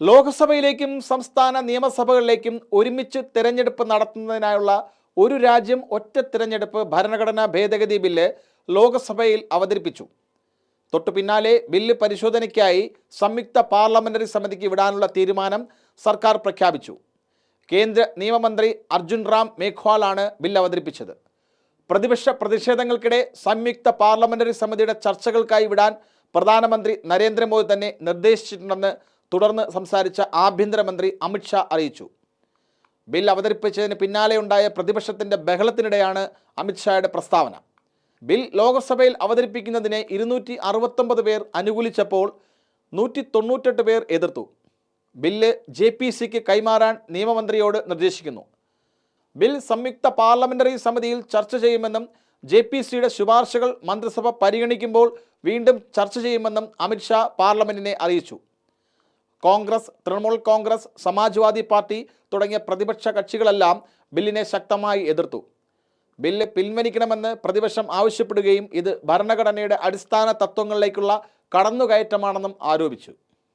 ലോക്സഭയിലേക്കും സംസ്ഥാന നിയമസഭകളിലേക്കും ഒരുമിച്ച് തിരഞ്ഞെടുപ്പ് നടത്തുന്നതിനായുള്ള ഒരു രാജ്യം ഒറ്റ തിരഞ്ഞെടുപ്പ് ഭരണഘടനാ ഭേദഗതി ബില്ല് ലോക്സഭയിൽ അവതരിപ്പിച്ചു. തൊട്ടു പിന്നാലെ ബില്ല് പരിശോധനയ്ക്കായി സംയുക്ത പാർലമെന്ററി സമിതിക്ക് വിടാനുള്ള തീരുമാനം സർക്കാർ പ്രഖ്യാപിച്ചു. കേന്ദ്ര നിയമമന്ത്രി അർജുൻ റാം മേഘ്വാളാണ് ബില്ല് അവതരിപ്പിച്ചത്. പ്രതിപക്ഷ പ്രതിഷേധങ്ങൾക്കിടെ സംയുക്ത പാർലമെന്ററി സമിതിയുടെ ചർച്ചകൾക്കായി വിടാൻ പ്രധാനമന്ത്രി നരേന്ദ്രമോദി തന്നെ നിർദ്ദേശിച്ചിട്ടുണ്ടെന്ന് തുടർന്ന് സംസാരിച്ച ആഭ്യന്തരമന്ത്രി അമിത്ഷാ അറിയിച്ചു. ബിൽ അവതരിപ്പിച്ചതിന് പിന്നാലെയുണ്ടായ പ്രതിപക്ഷത്തിന്റെ ബഹളത്തിനിടെയാണ് അമിത്ഷായുടെ പ്രസ്താവന. ബിൽ ലോക്സഭയിൽ അവതരിപ്പിക്കുന്നതിനെ ഇരുന്നൂറ്റി അറുപത്തൊമ്പത് പേർ അനുകൂലിച്ചപ്പോൾ നൂറ്റി തൊണ്ണൂറ്റെട്ട് പേർ എതിർത്തു. ബില്ല് ജെ പി സിക്ക് കൈമാറാൻ നിയമമന്ത്രിയോട് നിർദ്ദേശിക്കുന്നു. ബിൽ സംയുക്ത പാർലമെന്ററി സമിതിയിൽ ചർച്ച ചെയ്യുമെന്നും ജെ പി സിയുടെ ശുപാർശകൾ മന്ത്രിസഭ പരിഗണിക്കുമ്പോൾ വീണ്ടും ചർച്ച ചെയ്യുമെന്നും അമിത്ഷാ പാർലമെന്റിനെ അറിയിച്ചു. കോൺഗ്രസ് തൃണമൂൽ കോൺഗ്രസ് സമാജ്വാദി പാർട്ടി തുടങ്ങിയ പ്രതിപക്ഷ കക്ഷികളെല്ലാം ബില്ലിനെ ശക്തമായി എതിർത്തു. ബില്ല് പിൻവലിക്കണമെന്ന് പ്രതിപക്ഷം ആവശ്യപ്പെടുകയും ഇത് ഭരണഘടനയുടെ അടിസ്ഥാന തത്വങ്ങളിലേക്കുള്ള കടന്നുകയറ്റമാണെന്നും ആരോപിച്ചു.